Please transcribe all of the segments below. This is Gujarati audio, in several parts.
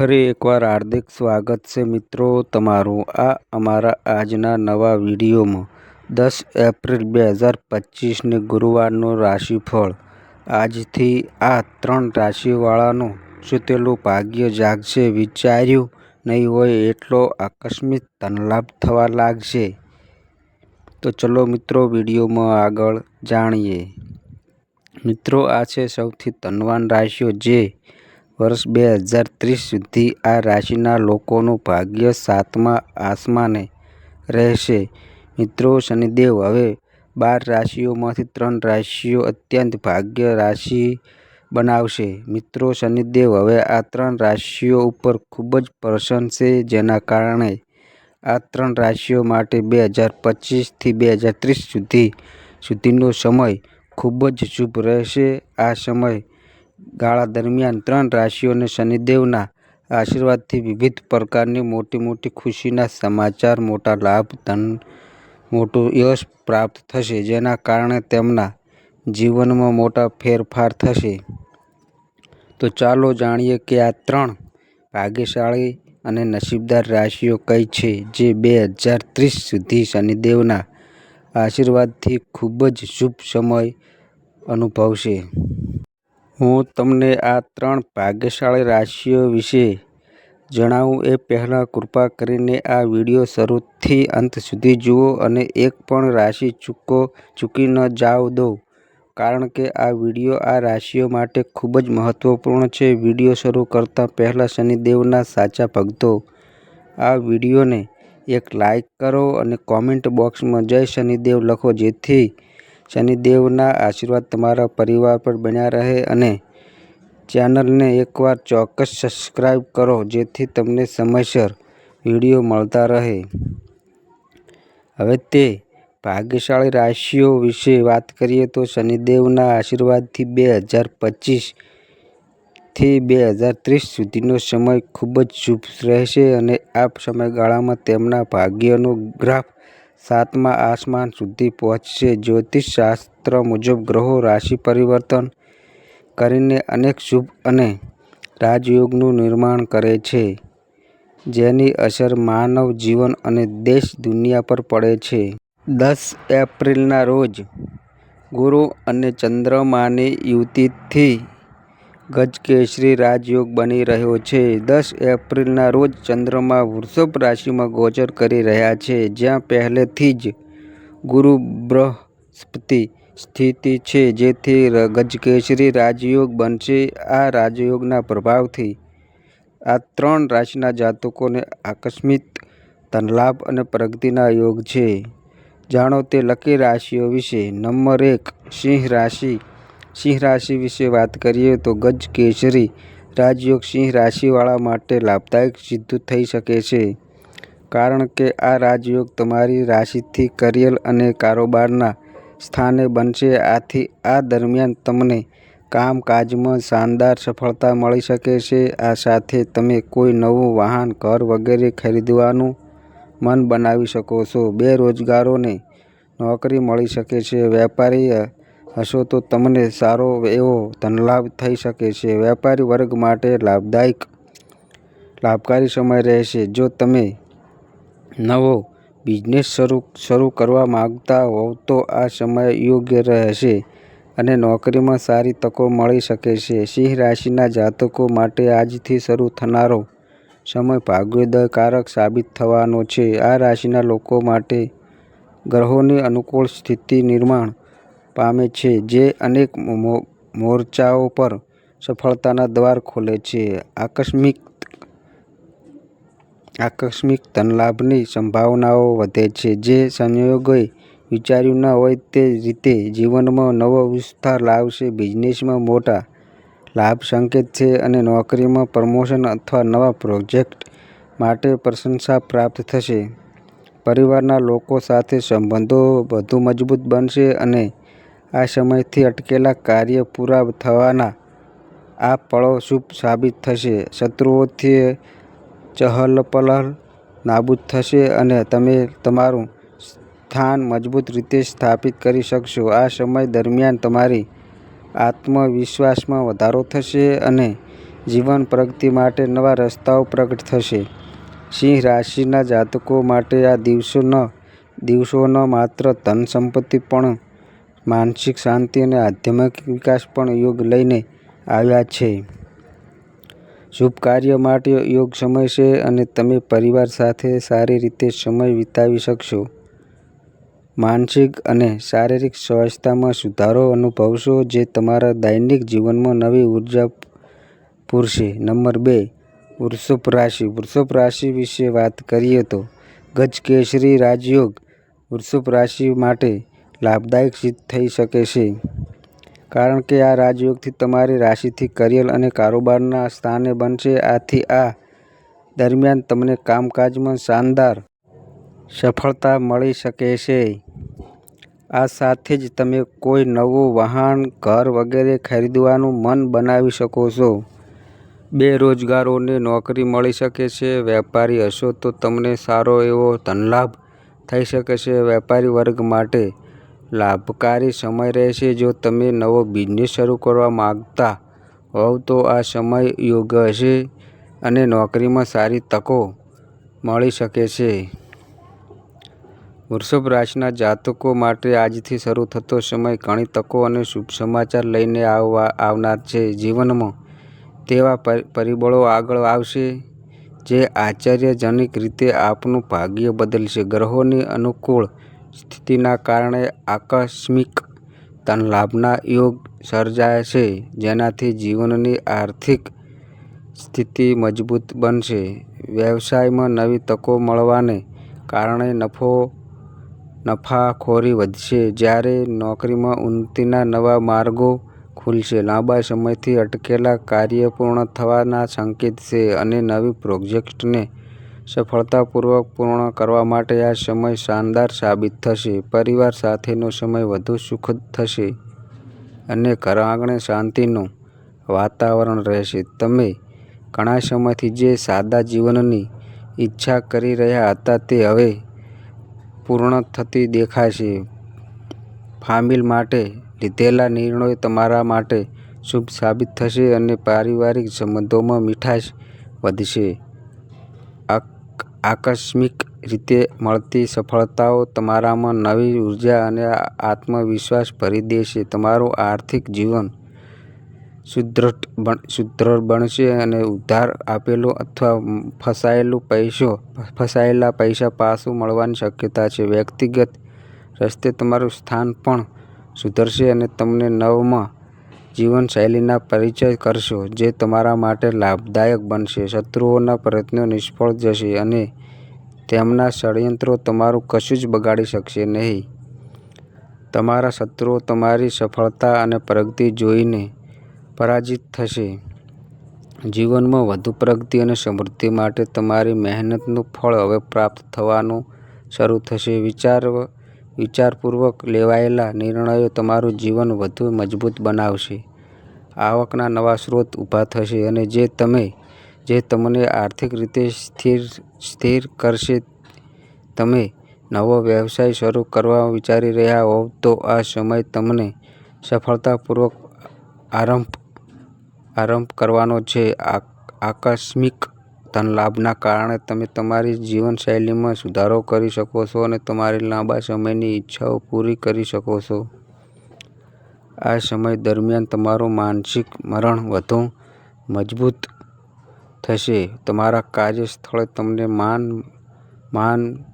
ફરી એકવાર હાર્દિક સ્વાગત છે મિત્રો તમારું આ અમારા આજના નવા વિડીયોમાં. દસ એપ્રિલ બે હજાર પચીસને ગુરુવારનું રાશિફળ. આજથી આ ત્રણ રાશિવાળાનું સુતેલું ભાગ્ય જાગશે વિચાર્યું નહીં હોય એટલો આકસ્મિક ધનલાભ થવા લાગશે. તો ચલો મિત્રો વિડીયોમાં આગળ જાણીએ. મિત્રો આ છે સૌથી ધનવાન રાશિઓ જે વર્ષ બે હજાર ત્રીસ સુધી આ રાશિના લોકોનું ભાગ્ય સાતમા આસમાને રહેશે. મિત્રો, શનિદેવ, હવે બાર રાશિઓમાંથી ત્રણ રાશિઓ અત્યંત ભાગ્ય રાશિ બનાવશે. મિત્રો, શનિદેવ, હવે આ ત્રણ રાશિઓ ઉપર ખૂબ જ પ્રસન્ન છે, જેના કારણે આ ત્રણ રાશિઓ માટે બે હજાર પચીસથી બે હજાર ત્રીસ સુધી સુધીનો સમય ખૂબ જ શુભ રહેશે. આ સમય ગાળા દરમિયાન ત્રણ રાશિઓને શનિદેવના આશીર્વાદથી વિવિધ પ્રકારની મોટી મોટી ખુશીના સમાચાર, મોટા લાભ, ધન, મોટું યશ પ્રાપ્ત થશે, જેના કારણે તેમના જીવનમાં મોટા ફેરફાર થશે. તો ચાલો જાણીએ કે આ ત્રણ ભાગ્યશાળી અને નસીબદાર રાશિઓ કઈ છે, જે બે હજાર ત્રીસ સુધી શનિદેવના આશીર્વાદથી ખૂબ જ શુભ સમય અનુભવશે. હું તમને આ ત્રણ ભાગ્યશાળી રાશિઓ વિશે જણાવું એ પહેલાં કૃપા કરીને આ વીડિયો શરૂથી અંત સુધી જુઓ અને એક પણ રાશિ ચૂકો, ચૂકી ન જાવ દો. કારણ કે આ વીડિયો આ રાશિઓ માટે ખૂબ જ મહત્વપૂર્ણ છે. વીડિયો શરૂ કરતાં પહેલાં શનિદેવના સાચા ભક્તો. આ વિડીયોને એક લાઈક કરો અને કોમેન્ટ બોક્સમાં જય શનિદેવ લખો જેથી શનિદેવના આશીર્વાદ તમારા પરિવાર પર બન્યા રહે અને ચેનલને એકવાર ચોક્કસ સબસ્ક્રાઈબ કરો, જેથી તમને સમયસર વીડિયો મળતા રહે. હવે તે ભાગ્યશાળી રાશિઓ વિશે વાત કરીએ તો શનિદેવના આશીર્વાદથી બે હજાર પચીસથી બે હજાર ત્રીસ સુધીનો સમય ખૂબ જ શુભ રહેશે અને આ સમયગાળામાં તેમના ભાગ્યનો ગ્રાફ સાતમા આસમાન સુધી પહોંચશે. જ્યોતિષ શાસ્ત્ર મુજબ ગ્રહો, રાશિ પરિવર્તન કરીને અનેક શુભ અને રાજયોગનું નિર્માણ કરે છે, જેની અસર માનવ જીવન અને દેશ દુનિયા પર પડે છે. દસ એપ્રિલના રોજ ગુરુ અને ચંદ્રમાની યુતિથી ગજકેસરી રાજયોગ બની રહ્યો છે. દસ એપ્રિલના રોજ ચંદ્રમા વૃષભ રાશિમાં ગોચર કરી રહ્યા છે. જ્યાં પહેલેથી જ ગુરુ બૃહસ્પતિ સ્થિતિ છે, જેથી ગજકેસરી રાજયોગ બનશે. આ રાજયોગના પ્રભાવથી આ ત્રણ રાશિના જાતકોને આકસ્મિક ધનલાભ અને પ્રગતિના યોગ છે. જાણો તે લકી રાશિઓ વિશે. નંબર એક, સિંહ રાશિ સિંહ રાશિ વિશે વાત કરીએ તો ગજ કેસરી રાજયોગ સિંહ રાશિવાળા માટે લાભદાયક સિદ્ધ થઈ શકે છે. કારણ કે આ રાજયોગ તમારી રાશિથી કરિયર અને કારોબારના સ્થાને બનશે. આથી આ દરમિયાન તમને કામકાજમાં શાનદાર સફળતા મળી શકે છે. આ સાથે તમે કોઈ નવું વાહન, ઘર વગેરે ખરીદવાનું મન બનાવી શકો છો. બેરોજગારોને નોકરી મળી શકે છે. વેપારી હશો તો તમને સારો એવો ધનલાભ થઈ શકે છે. વેપારી વર્ગ માટે લાભદાયક, લાભકારી સમય રહેશે. જો તમે નવો બિઝનેસ શરૂ શરૂ કરવા માગતા હોવ તો આ સમય યોગ્ય રહેશે અને નોકરીમાં સારી તકો મળી શકે છે. સિંહ રાશિના જાતકો માટે આજથી શરૂ થનારો સમય ભાગ્યોદયકારક સાબિત થવાનો છે. આ રાશિના લોકો માટે ગ્રહોની અનુકૂળ સ્થિતિ નિર્માણ પામે છે, જે અનેક મોરચાઓ પર સફળતાના દ્વાર ખોલે છે. આકસ્મિક આકસ્મિક ધનલાભની સંભાવનાઓ વધે છે. જે સંયોગોએ વિચાર્યું ન હોય તે રીતે જીવનમાં નવો વિસ્તાર લાવશે. બિઝનેસમાં મોટા લાભ સંકેત છે અને નોકરીમાં પ્રમોશન અથવા નવા પ્રોજેક્ટ માટે પ્રશંસા પ્રાપ્ત થશે. પરિવારના લોકો સાથે સંબંધો વધુ મજબૂત બનશે અને આ સમયથી અટકેલા કાર્ય પૂરા થવાના આ પળો શુભ સાબિત થશે શત્રુઓથી ચહલપહલ નાબૂદ થશે અને તમે તમારું સ્થાન મજબૂત રીતે સ્થાપિત કરી શકશો આ સમય દરમિયાન તમારી આત્મવિશ્વાસમાં વધારો થશે અને જીવન પ્રગતિ માટે નવા રસ્તાઓ પ્રગટ થશે. સિંહ રાશિના જાતકો માટે આ દિવસો ન માત્ર ધન સંપત્તિ પણ માનસિક શાંતિ અને આધ્યાત્મિક વિકાસ પણ યોગ લઈને આવ્યા છે. શુભ કાર્ય માટે યોગ સમય છે અને તમે પરિવાર સાથે સારી રીતે સમય વિતાવી શકશો. માનસિક અને શારીરિક સ્વસ્થતામાં સુધારો અનુભવશો જે તમારા દૈનિક જીવનમાં નવી ઊર્જા પૂરશે. નંબર બે, વૃષભ રાશિ વૃષભ રાશિ વિશે વાત કરીએ તો ગજકેસરી રાજયોગ વૃષભ રાશિ માટે લાભદાયક સિદ્ધ થઈ શકે છે. કારણ કે આ રાજયોગથી તમારી રાશિથી કરિયર અને કારોબારના સ્થાને બનશે. આથી આ દરમિયાન તમને કામકાજમાં શાનદાર સફળતા મળી શકે છે. આ સાથે જ તમે કોઈ નવું વાહન, ઘર વગેરે ખરીદવાનું મન બનાવી શકો છો. બેરોજગારોને નોકરી મળી શકે છે. વેપારી હશો તો તમને સારો એવો ધનલાભ થઈ શકે છે. વેપારી વર્ગ માટે લાભકારી સમય રહેશે. જો તમે નવો બિઝનેસ શરૂ કરવા માંગતા હોવ તો આ સમય યોગ્ય હશે અને નોકરીમાં સારી તકો મળી શકે છે. વૃષભ રાશિના જાતકો માટે આજથી શરૂ થતો સમય ઘણી તકો અને શુભ સમાચાર લઈને આવવા આવનાર છે. જીવનમાં તેવા પરિબળો આગળ આવશે જે આશ્ચર્યજનક રીતે આપનું ભાગ્ય બદલશે. ગ્રહોની અનુકૂળ સ્થિતિના કારણે આકસ્મિક ધનલાભના યોગ સર્જાય છે, જેનાથી જીવનની આર્થિક સ્થિતિ મજબૂત બનશે. વ્યવસાયમાં નવી તકો મળવાને કારણે નફો, નફાખોરી વધશે જ્યારે નોકરીમાં ઉન્નતિના નવા માર્ગો ખુલશે. લાંબા સમયથી અટકેલા કાર્ય પૂર્ણ થવાના સંકેત છે અને નવી પ્રોજેક્ટને સફળતાપૂર્વક પૂર્ણ કરવા માટે આ સમય શાનદાર સાબિત થશે. પરિવાર સાથેનો સમય વધુ સુખદ થશે અને ઘરઆંગણે શાંતિનું વાતાવરણ રહેશે. તમે ઘણા સમયથી જે સાદા જીવનની ઈચ્છા કરી રહ્યા હતા તે હવે પૂર્ણ થતી દેખાશે. ફામિલ માટે લીધેલા નિર્ણયો તમારા માટે શુભ સાબિત થશે અને પારિવારિક સંબંધોમાં મીઠાશ વધશે. આકસ્મિક રીતે મળતી સફળતાઓ તમારામાં નવી ઊર્જા અને આત્મવિશ્વાસ ભરી દેશે. તમારું આર્થિક જીવન સુદૃઢ બનશે અને ઉધાર આપેલો અથવા ફસાયેલા પૈસા પાછું મળવાની શક્યતા છે. વ્યક્તિગત રસ્તે તમારું સ્થાન પણ સુધરશે અને તમને નવમા જીવનશૈલીનો પરિચય કરશો, જે તમારા માટે લાભદાયક બનશે. શત્રુઓના પ્રયત્નો નિષ્ફળ જશે અને તેમના ષડયંત્રો તમારું કશું જ બગાડી શકશે નહીં. તમારા શત્રુઓ તમારી સફળતા અને પ્રગતિ જોઈને પરાજિત થશે. જીવનમાં વધુ પ્રગતિ અને સમૃદ્ધિ માટે તમારી મહેનતનું ફળ હવે પ્રાપ્ત થવાનું શરૂ થશે. વિચારપૂર્વક લેવાયેલા નિર્ણયો તમારું જીવન વધુ મજબૂત બનાવશે. આવકના નવા સ્ત્રોત ઊભા થશે અને જે તમે, જે તમને આર્થિક રીતે સ્થિર સ્થિર કરશે. તમે નવો વ્યવસાય શરૂ કરવા વિચારી રહ્યા હોવ તો આ સમય તમને સફળતાપૂર્વક આરંભ કરવાનો છે. આકસ્મિક ધનલાભના કારણે તમે તમારી જીવનશૈલીમાં સુધારો કરી શકો છો અને તમારી લાંબા સમયની ઈચ્છાઓ પૂરી કરી શકો છો. આ સમય દરમિયાન તમારું માનસિક મરણ વધુ મજબૂત થશે. તમારા કાર્યસ્થળે તમને માન માન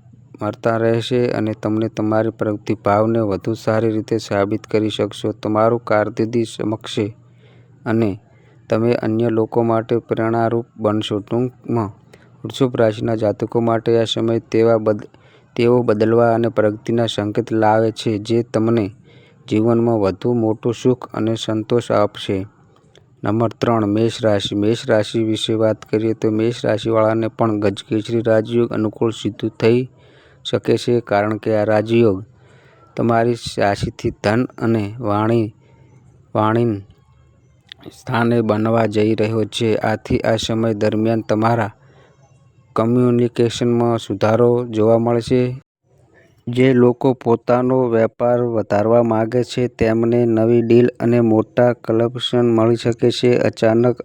મળતા રહેશે અને તમને તમારી પ્રતિભાને વધુ સારી રીતે સાબિત કરી શકશો. તમારું કારકિર્દી ચમકશે અને તમે અન્ય લોકો માટે પ્રેરણારૂપ બનશો. ટૂંકમાં વૃષભ રાશિના જાતકો માટે આ સમય તેઓ બદલાવ અને પ્રગતિના સંકેત લાવે છે જે તમને જીવનમાં વધુ મોટું સુખ અને સંતોષ આપશે. નંબર ત્રણ, મેષ રાશિ મેષ રાશિ વિશે વાત કરીએ તો મેષ રાશિવાળાને પણ ગજકેસરી રાજયોગ અનુકૂળ સિદ્ધ થઈ શકે છે. કારણ કે આ રાજયોગ તમારી રાશિથી ધન અને વાણીના સ્થાને બનવા જઈ રહ્યો છે. આથી આ સમય દરમિયાન તમારા કમ્યુનિકેશનમાં સુધારો જોવા મળશે. જે લોકો પોતાનો વેપાર વધારવા માગે છે, તેમને નવી ડીલ અને મોટા કલેક્શન મળી શકે છે. અચાનક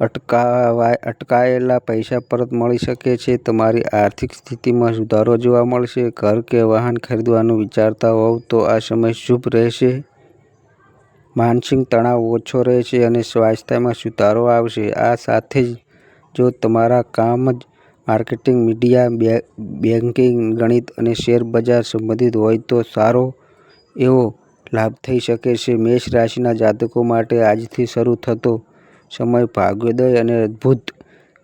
અટકાવાય, અટકાયેલા પૈસા પરત મળી શકે છે તમારી આર્થિક સ્થિતિમાં સુધારો જોવા મળશે ઘર કે વાહન ખરીદવાનું વિચારતા હોવ તો આ સમય શુભ રહેશે માનસિક તણાવ ઓછો રહેશે અને સ્વાસ્થ્યમાં સુધારો આવશે. આ સાથે જ જો તમારા કામ જ માર્કેટિંગ, મીડિયા બેન્કિંગ ગણિત અને શેર બજાર સંબંધિત હોય તો સારો એવો લાભ થઈ શકે છે. મેષ રાશિના જાતકો માટે આજથી શરૂ થતો સમય ભાગ્યોદય અને અદ્ભુત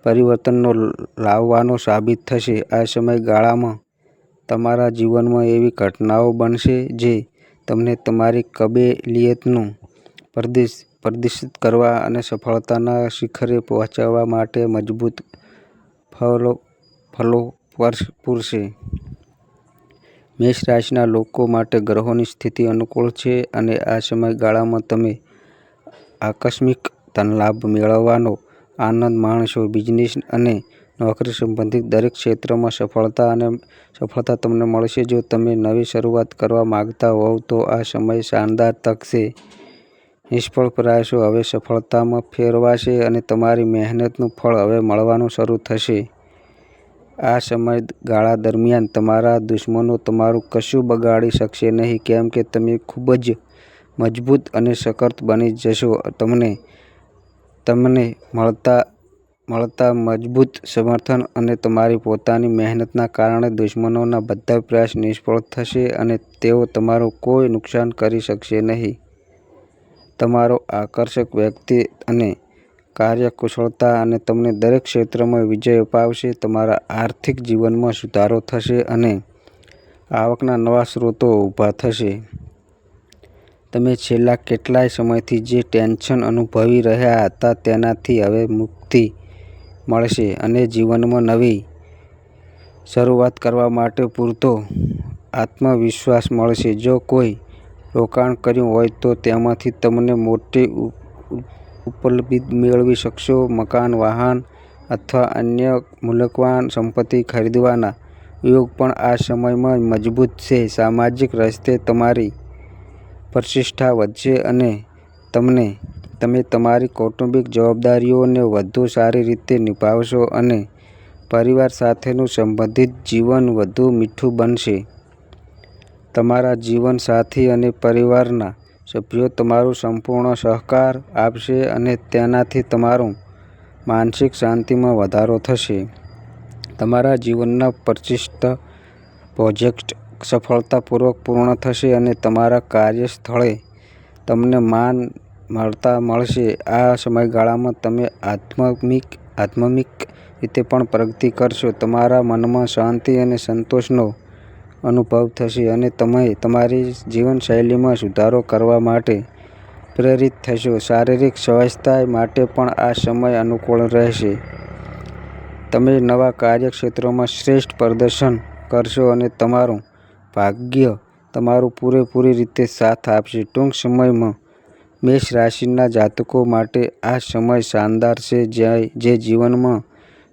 પરિવર્તનનો લાવવાનો સાબિત થશે. આ સમયગાળામાં તમારા જીવનમાં એવી ઘટનાઓ બનશે જે તમને તમારી કાબેલિયતનું પ્રદર્શિત કરવા અને સફળતાના શિખરે પહોંચવા માટે મજબૂત ફલો પૂરશે. મેષ રાશિના લોકો માટે ગ્રહોની સ્થિતિ અનુકૂળ છે અને આ સમયગાળામાં તમે આકસ્મિક ધનલાભ મેળવવાનો આનંદ માણશો. બિઝનેસ અને નોકરી સંબંધિત દરેક ક્ષેત્રમાં સફળતા અને સફળતા તમને મળશે. જો તમે નવી શરૂઆત કરવા માંગતા હોવ તો આ સમય શાનદાર તક છે નિષ્ફળ પ્રયાસો હવે સફળતામાં ફેરવાશે અને તમારી મહેનતનું ફળ હવે મળવાનું શરૂ થશે. આ સમયગાળા દરમિયાન તમારા દુશ્મનો તમારું કશું બગાડી શકશે નહીં, કેમ કે તમે ખૂબ જ મજબૂત અને સશક્ત બની જશો. તમને તમને મળતા મળતા મજબૂત સમર્થન અને તમારી પોતાની મહેનતના કારણે દુશ્મનોના બધા પ્રયાસ નિષ્ફળ થશે અને તેઓ તમારું કોઈ નુકસાન કરી શકશે નહીં. તમારો આકર્ષક વ્યક્તિ અને કાર્યકુશળતા અને તમને દરેક ક્ષેત્રમાં વિજય અપાવશે, તમારા આર્થિક જીવનમાં સુધારો થશે અને આવકના નવા સ્ત્રોતો ઊભા થશે. તમે છેલ્લા કેટલાય સમયથી જે ટેન્શન અનુભવી રહ્યા હતા તેનાથી હવે મુક્તિ મળશે અને જીવનમાં નવી શરૂઆત કરવા માટે પૂરતો આત્મવિશ્વાસ મળશે. જો કોઈ રોકાણ કર્યું હોય તો તેમાંથી તમને મોટી ઉપલબ્ધિ મેળવી શકશો. મકાન, વાહન અથવા અન્ય મુલકવાન સંપત્તિ ખરીદવાના યોગ પણ આ સમયમાં મજબૂત છે. સામાજિક રસ્તે તમારી પ્રતિષ્ઠા વધશે અને તમને, તમે તમારી કૌટુંબિક જવાબદારીઓને વધુ સારી રીતે નિભાવશો અને પરિવાર સાથેનું સંબંધિત જીવન વધુ મીઠું બનશે. તમારા જીવનસાથી અને પરિવારના સભ્યો તમારો સંપૂર્ણ સહકાર આપશે અને તેનાથી તમારું માનસિક શાંતિમાં વધારો થશે. તમારા જીવનના પ્રતિષ્ઠિત પ્રોજેક્ટ સફળતાપૂર્વક પૂર્ણ થશે અને તમારા કાર્યસ્થળે તમને માન મળતા મળશે. આ સમયગાળામાં તમે આત્મિક આત્મિક રીતે પણ પ્રગતિ કરશો. તમારા મનમાં શાંતિ અને સંતોષનો અનુભવ થશે અને તમે તમારી જીવનશૈલીમાં સુધારો કરવા માટે પ્રેરિત થશો. શારીરિક સ્વાસ્થ્ય માટે પણ આ સમય અનુકૂળ રહેશે. તમે નવા કાર્યક્ષેત્રોમાં શ્રેષ્ઠ પ્રદર્શન કરશો અને તમારું ભાગ્ય તમારું પૂરેપૂરી રીતે સાથ આપશે. ટૂંક સમયમાં મેષ રાશિના જાતકો માટે આ સમય શાનદાર છે, જે જીવનમાં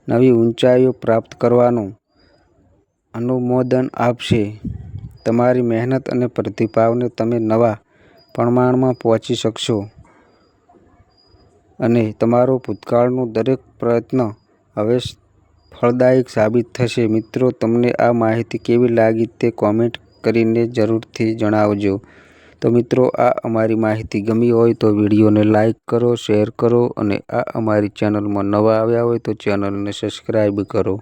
નવી ઊંચાઈઓ પ્રાપ્ત કરવાનું અનુમોદન આપશે. તમારી મહેનત અને પ્રતિભાવને તમે નવા પ્રમાણમાં પહોંચી શકશો. અને તમારો ભૂતકાળનો દરેક પ્રયત્ન હવે ફળદાયક સાબિત થશે. મિત્રો, તમને આ માહિતી કેવી લાગી તે કોમેન્ટ કરીને જરૂરથી જણાવજો. તો મિત્રો, આ અમારી માહિતી ગમી હોય તો વિડીયોને લાઇક કરો, શેર કરો અને આ અમારી ચેનલમાં નવા આવ્યા હોય તો ચેનલને સબસ્ક્રાઈબ કરો.